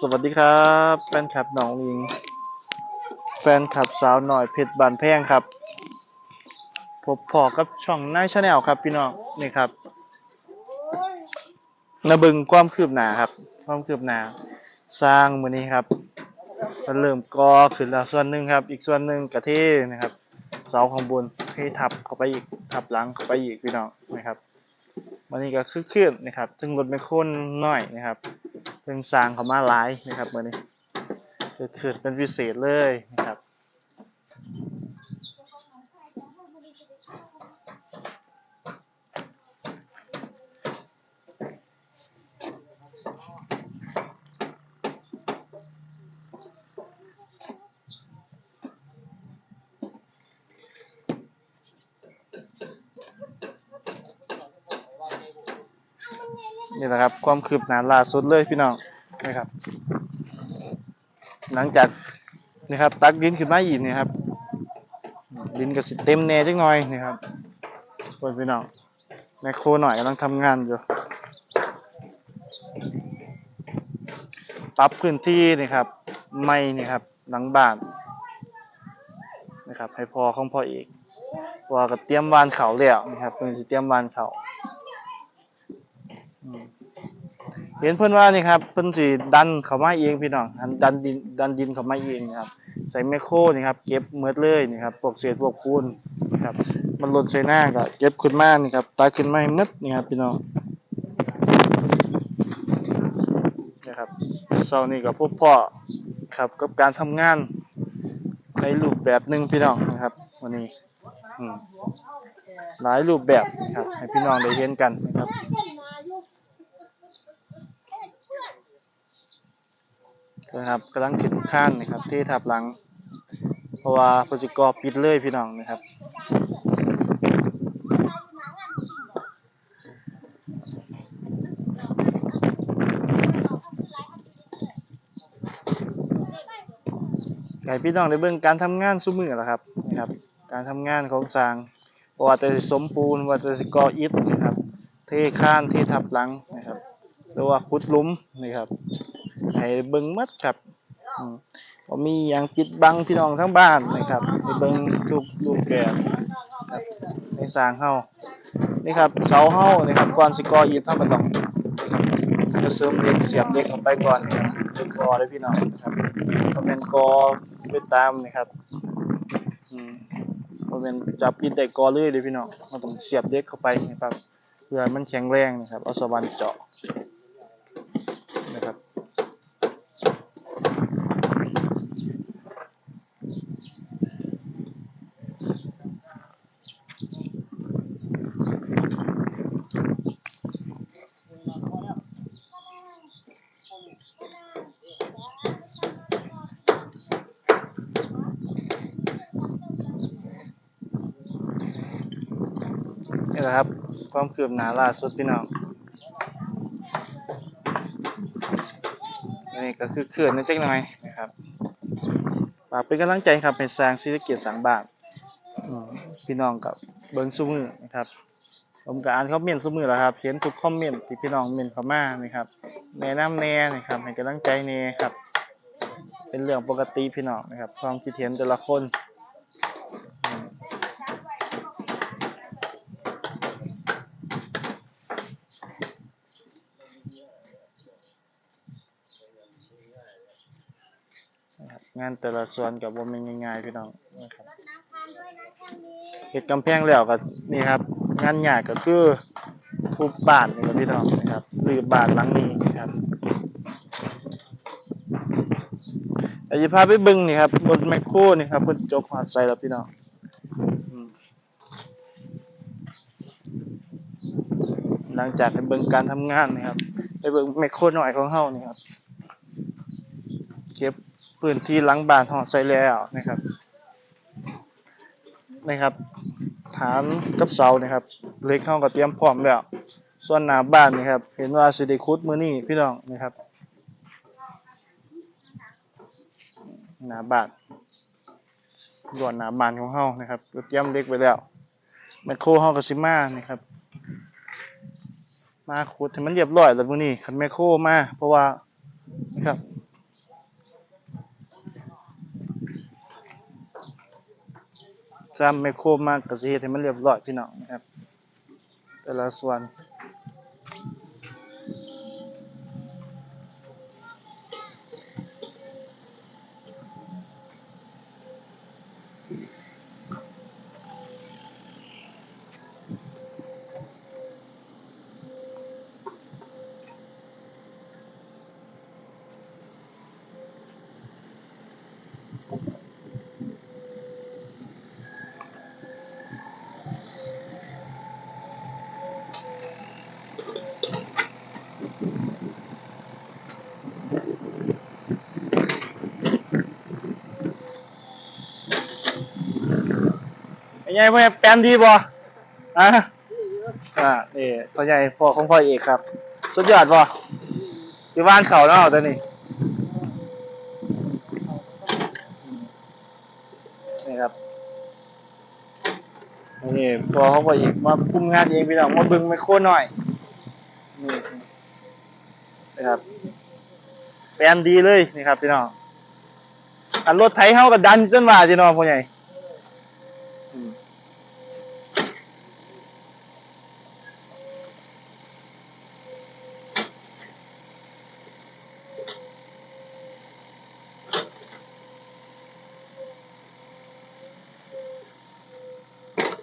สวัสดีครับ แฟนคลับหนองลิง แฟนคลับสาวหน่อยเพชรบานแพงครับพบพอกับช่องนายชาแนลครับพี่น้องนี่ครับนาบึงความคืบหน้าครับ ความคืบหน้าสร้างมือนี้ครับมันเริ่มก่อขึ้นแล้วส่วนหนึ่งครับ อีกส่วนหนึ่งกระเทนะครับ เสาข้างบนเททับเข้าไปอีกทับหลังเข้าไปอีกพี่น้องนะครับวันนี้ก็คือเคลื่อนนะครับถึงรถไม่ค้นหน้อยนะครับ ถึงสร้างเขามาหลายนะครับวันนี้จะขึ้นเป็นพิเศษเลยนะครับ นี่แหละครับ ความคืบหน้าล่าสุดเลยพี่น้องนะครับ หลังจากนี่ครับ ตักดินขึ้นมาอีกนี่ครับ ดินก็สิเต็มแน่จังหน่อยนี่ครับเพื่อนพี่น้องแมคโครหน่อยกำลังทำงานอยู่ปรับพื้นที่นี่ครับไม่นี่ครับ หลังบ้านนะครับ ให้พอของพ่อเอกพราะว่าก็เตรียมวานเขาแล้วนะครับเพิ่นเตรียมวานเขา เห็นเพื่อนว่านี่ครับเพื่อนสิดันเข้ามาเองพี่น้องดันดินดันดินเข้ามาเองนะครับ ใส่แมโครนี่ครับเก็บเมือดเลยนี่ครับพวกเศษพวกคูนนะครับ มันหล่นใส่หน้าก็เก็บขึ้นมานี่ครับตักขึ้นมาให้มืดนี่ครับพี่น้องนะครับเช้านี้ก็พบพ่อครับกับการทำงานในรูปแบบหนึ่งพี่น้องนะครับ วันนี้หลายรูปแบบนะครับให้พี่น้องได้เห็นกันนะครับ นะครับกำลังขึ้นข้านนะครับที่ทับหลัง เพราะว่าพจิกรปิดเลยพี่น้องนะครับไก่พี่น้องได้เบิ่งการทำงานซุ้มือแล้วครับนะครับ การทำงานของสร้างบ่ว่าจะสมปูนว่าจะก่ออิฐนะครับ เทข้านเททับหลังนะครับหรือว่าขุดลุมนี่ครับ ให้เบิ่งหมดครับอืมบ่มีหยังปิดบังพี่น้องทั้งบ้านนะครับให้เบิ่งทุกรูปแบบครับในสร้างเฮานี่ครับเสาเฮานี่ครับก่อนสิก่ออิฐเฮาก็ต้องจะเสริมเหล็กเสียบเหล็กเข้าไปก่อนนะครับถึงก่อเลยพี่น้องครับก็แม่นกอไปตามนี่ครับอืมบ่แม่นจับอิฐได้กอเลยเด้อพี่น้องเราต้องเสียบเหล็กเข้าไปนะครับเพื่อมันแข็งแรงนะครับเอาสว่านเจาะ นะครับ ความคืบหน้าล่าสุดพี่น้องนนี้ก็คือเขื่อนนิดหน่อยนะครับฝากเป็นกำลังใจครับเป็นสร้างศิริเกียรติสังบานอืมพี่น้องกับเบิ้งซุมือนะครับผมก็อ่านคอมเมนต์ซุมือแล้วครับเห็นทุกคอมเมนต์ที่พี่น้องเมนเข้ามานะครับแนะนำแน่นะครับให้กำลังใจแน่ครับ เป็นเรื่องปกติพี่น้องนะครับความคิดเห็นแต่ละคนอืม นะครับ งานแต่ละส่วนกับว่ามันง่ายๆพี่น้องนะครับเห็ดกำแพงแล้วก็นี่ครับ งานยากก็คือทุบบ้านนี่ครับพี่น้องนะครับหรือบ้านหลังนี้นะครับเดี๋ยวจะพาไปบึงนี่ครับรถแมคโครนี่ครับเพิ่นจบหอดใส่แล้วพี่น้องหลังจากไปเบิ่งการทำงานนะครับไปเบิ่งแมคโครหน่อยของเฮานี่ครับเก็บ พื้นที่หลังบ้านหอดใส่แล้วนะครับนะครับ ฐานกับเสานะครับเล็กเข้าก็เตรียมพร้อมแล้วส่วนหน้าบ้านนี่ครับ เห็นว่าสิได้ขุดมือนี้พี่น้องนะครับหน้าบ้านรวนหน้าบ้านของเฮานะครับเตรียมเล็กไว้แล้วแมคโครเฮาก็สิมานี่ครับ มาขุดให้มันเรียบร้อยแล้วมือนี้คันแมคโครมาเพราะว่านะครับ ซ้ำไมโครมากก็สิเฮ็ดให้มันเรียบร้อยพี่น้องนะครับ แต่ละส่วน เป็นไงพ่อแปมดีบ่อะอ่านี่พ่อใหญ่พ่อของพ่อเอกครับ สุดยอดบ่สิว่านเขาเนาะตัวนี้นี่ครับนี่พ่อของพ่อเอกมาคุมงานเองพี่น้องมาบิ่งไมโครหน่อยนี่ นะครับแปลมดีเลยนี่ครับพี่น้องอันรถไถเฮาก็ดันจนว่าพี่น้องพ่อใหญ่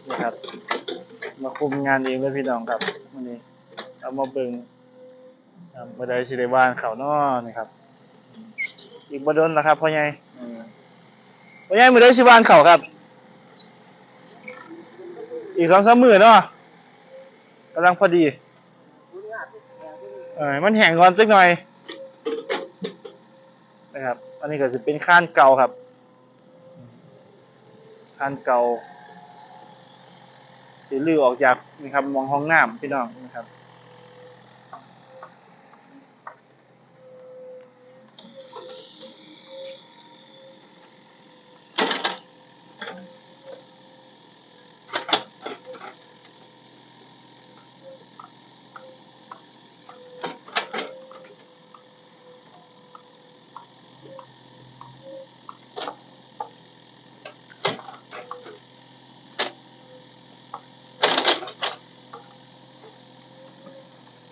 นะครับ มาคุมงานเองเลยพี่น้องครับวันนี้ เอามาเบิ่ง ครับบ่ได้สิได้บ้านเขาเนาะนี่ครับ อีกบ่โดนนะครับพ่อใหญ่อืมพ่อใหญ่มื้อใดสิบ้านเขาครับ อีกสองสามมื้อเนาะกำลังพอดีเออมันแห้งก่อนสักหน่อยนะครับ อันนี้ก็จะเป็นข้านเก่าครับข้านเก่าที่ลื้อออกจากนี่ครับมองห้องน้ำพี่น้องนะครับ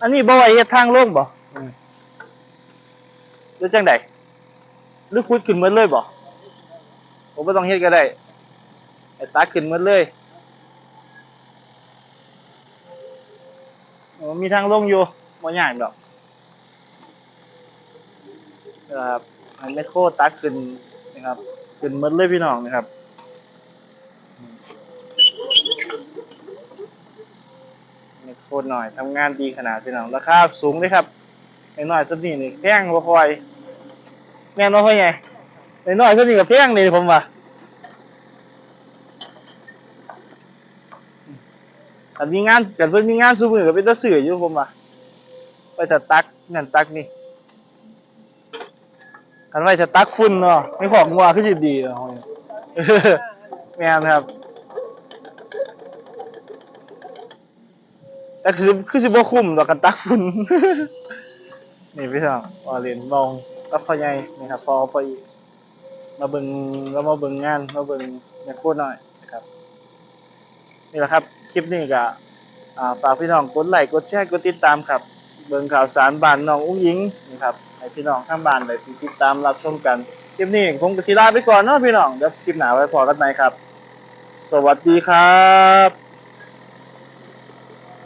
อันนี้บ่ไว้เฮ็ดทางลงบ่อืมหรือจังไดหรือขุดขึ้นหมดเลยบ่ผมบ่ต้องเฮ็ดก็ได้ไอ้ตักขึ้นหมดเลยโอ้มีทางลงอยู่บ่ยากดอกนะครับให้แมคโครตักขึ้นนะครับ ขึ้นหมดเลยพี่น้องนะครับ นี่โคตรหน่อยทำงานดีขนาดพี่น้องราคาสูงเลยครับไอ้น้อยสักนี่นี่แพงบ่พอยแม่นบ่พ่อใหญ่ไอ้น้อยสักนี่ก็แพงเลยผมว่าคันมีงานกันเพิ่นมีงานซุมื้อก็เป็นตาซื้ออยู่ผมว่าไปถ้าตักนั่นตักนี่คันไว้ถ้าตักฝุ่นเนาะไม่ของงัวคือสิดีเนาะแม่นครับ แต่คือคือสิบ่คุ้มดอกกันตักฝุ่น นี่พี่น้องออเรียนมองก็พ่อใหญ่นี่ครับพอพออีกมาเบิ่งแล้วมาเบิ่งงานมาเบิ่งอยากพูดหน่อยนะครับนี่แหละครับ คลิปนี้ก็อ่าฝากพี่น้องกดไลค์กดแชร์กดติดตามครับ เบิ่งข่าวสารบ้านน้องอุ้งยิงนะครับให้พี่น้องข้างบ้านได้ติดตามรับชมกันคลิปนี้ผมก็สิลาไปก่อนเนาะพี่น้องเดี๋ยวคลิปหน้าไว้พอกันใหม่ครับ สวัสดีครับ